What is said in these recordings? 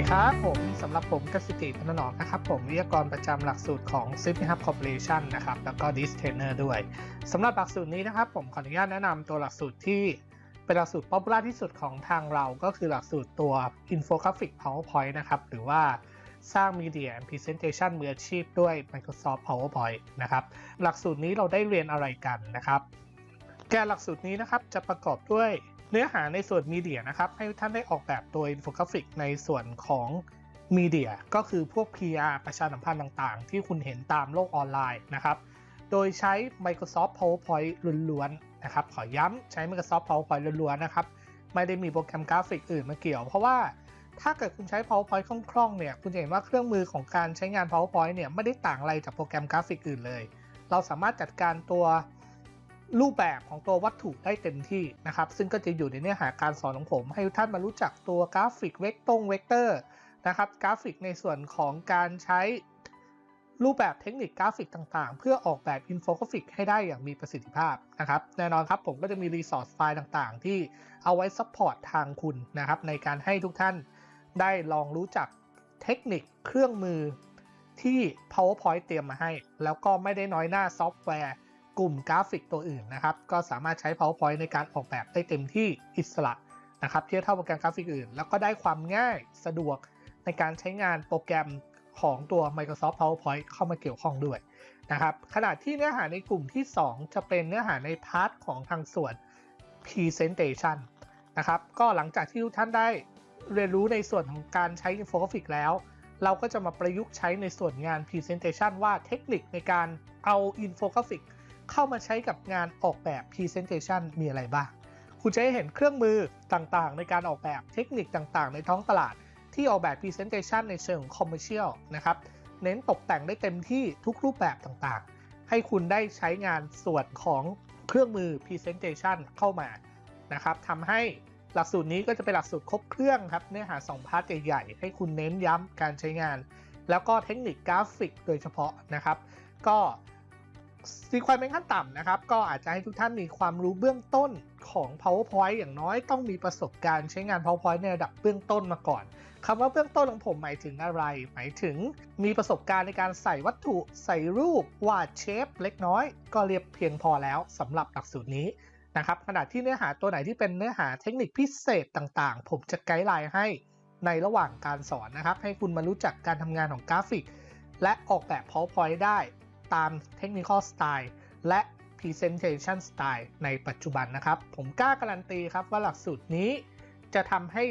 ดีครับผมสำหรับผมกสิติพนนอมนะครับ ผมวิทยากรประจำหลักสูตรของ s i p Hub Corporation นะครับ แล้วก็ d i s t a i n e r ด้วยสำหรับหลักสูตรนี้นะครับ ผมขออนุญาตแนะนำตัวหลักสูตรที่เป็นหลักสูตรป๊อปปูล่าที่สุดของทางเราก็คือหลักสูตรตัว Infographic PowerPoint นะครับ หรือว่าสร้าง Media and Presentation มืออาชีพด้วย Microsoft PowerPoint นะครับ หลักสูตรนี้เราได้เรียนอะไรกันนะครับ แกนหลักสูตรนี้นะครับจะประกอบด้วย เนื้อหาในส่วนมีเดียนะครับ ให้ท่านได้ออกแบบตัวอินโฟกราฟิกในส่วนของมีเดียก็คือพวก PR ประชาสัมพันธ์ต่างๆ ที่คุณเห็นตามโลกออนไลน์นะครับ โดยใช้ Microsoft PowerPoint ล้วนๆนะครับ ขอย้ำใช้ Microsoft PowerPoint ล้วนๆนะครับ ไม่ได้มีโปรแกรมกราฟิกอื่นมาเกี่ยว เพราะว่าถ้าเกิดคุณใช้ PowerPoint คล่องๆเนี่ย คุณจะเห็นว่าเครื่องมือของการใช้งาน PowerPoint เนี่ยไม่ได้ต่างอะไรจากโปรแกรมกราฟิกอื่นเลย เราสามารถจัดการตัว รูปแบบของตัววัตถุได้เต็มที่นะครับ ซึ่งก็จะอยู่ในเนื้อหาการสอนของผม ให้ทุกท่านมารู้จักตัวกราฟิกเวกตงเวกเตอร์นะครับ กราฟิกในส่วนของการใช้รูปแบบเทคนิคกราฟิกต่างๆ เพื่อออกแบบอินโฟกราฟิกให้ได้อย่างมีประสิทธิภาพนะครับ แน่นอนครับผมก็จะมีรีซอสไฟล์ต่างๆ ที่เอาไว้ซัพพอร์ตทางคุณนะครับ ในการให้ทุกท่านได้ลองรู้จักเทคนิคเครื่องมือที่ PowerPoint เตรียมมาให้ แล้วก็ไม่ได้น้อยหน้าซอฟต์แวร์ กลุ่มกราฟิกตัวอื่นนะครับ ก็สามารถใช้ PowerPoint ในการออกแบบได้เต็มที่อิสระนะครับเทียบเท่าโปรแกรมกราฟิกอื่น แล้วก็ได้ความง่ายสะดวกในการใช้งานโปรแกรมของตัว Microsoft PowerPoint เข้ามาเกี่ยวข้องด้วยนะครับขณะที่เนื้อหาในกลุ่มที่ 2 จะเป็นเนื้อหาในพาร์ทของทางส่วน Presentation นะครับก็หลังจากที่ทุกท่านได้เรียนรู้ในส่วนของการใช้อินโฟกราฟิกแล้ว เราก็จะมาประยุกต์ใช้ในส่วนงาน Presentation ว่าเทคนิคในการเอาอินโฟกราฟิก เข้ามาใช้กับงานออกแบบ Presentation มีอะไรบ้าง คุณจะได้เห็นเครื่องมือต่างๆ ในการออกแบบเทคนิคต่างๆ ในท้องตลาด ที่ออกแบบ Presentation ในเชิง Commercial นะครับ เน้นตกแต่งได้เต็มที่ทุกรูปแบบต่างๆ ให้คุณได้ใช้งานส่วนของเครื่องมือ Presentation เข้ามานะครับทำให้หลักสูตรนี้ก็จะเป็นหลักสูตรครบเครื่องครับเนื้อหา 2 พาร์ทใหญ่ๆให้คุณเน้นย้ำการใช้งาน แล้วก็เทคนิคกราฟิกโดยเฉพาะนะครับ ก็ ซีควอนเป็นขั้นต่ำนะครับ ก็อาจจะให้ทุกท่านมีความรู้เบื้องต้นของ PowerPoint อย่างน้อยต้องมีประสบการณ์ใช้งาน PowerPoint ในระดับเบื้องต้นมาก่อนคำว่าเบื้องต้นของผมหมายถึงอะไร หมายถึงมีประสบการณ์ในการใส่วัตถุ ใส่รูป วาดเชฟเล็กน้อย ก็เรียบเพียงพอแล้วสำหรับหลักสูตรนี้นะครับขณะที่เนื้อหาตัวไหนที่เป็นเนื้อหาเทคนิคพิเศษต่างๆ ผมจะไกด์ไลน์ให้ในระหว่างการสอนนะครับ ให้คุณมารู้จักการทำงานของกราฟิก และออกแบบ PowerPoint ได้ ตาม Technical Style และ Presentation Style ในปัจจุบันนะครับ ผมกล้าการันตีครับว่าหลักสูตรนี้จะทำให้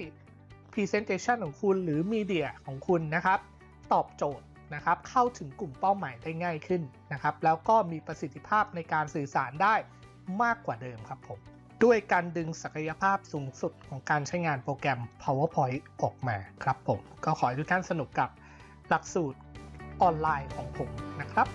Presentation ของคุณหรือ Media ของคุณนะครับ ตอบโจทย์นะครับ เข้าถึงกลุ่มเป้าหมายได้ง่ายขึ้นนะครับ แล้วก็มีประสิทธิภาพในการสื่อสารได้มากกว่าเดิมครับผม ด้วยการดึงศักยภาพสูงสุดของการใช้งานโปรแกรม PowerPoint ออกมาครับผม ก็ขอให้ทุกท่านสนุกกับหลักสูตรออนไลน์ของผมนะครับ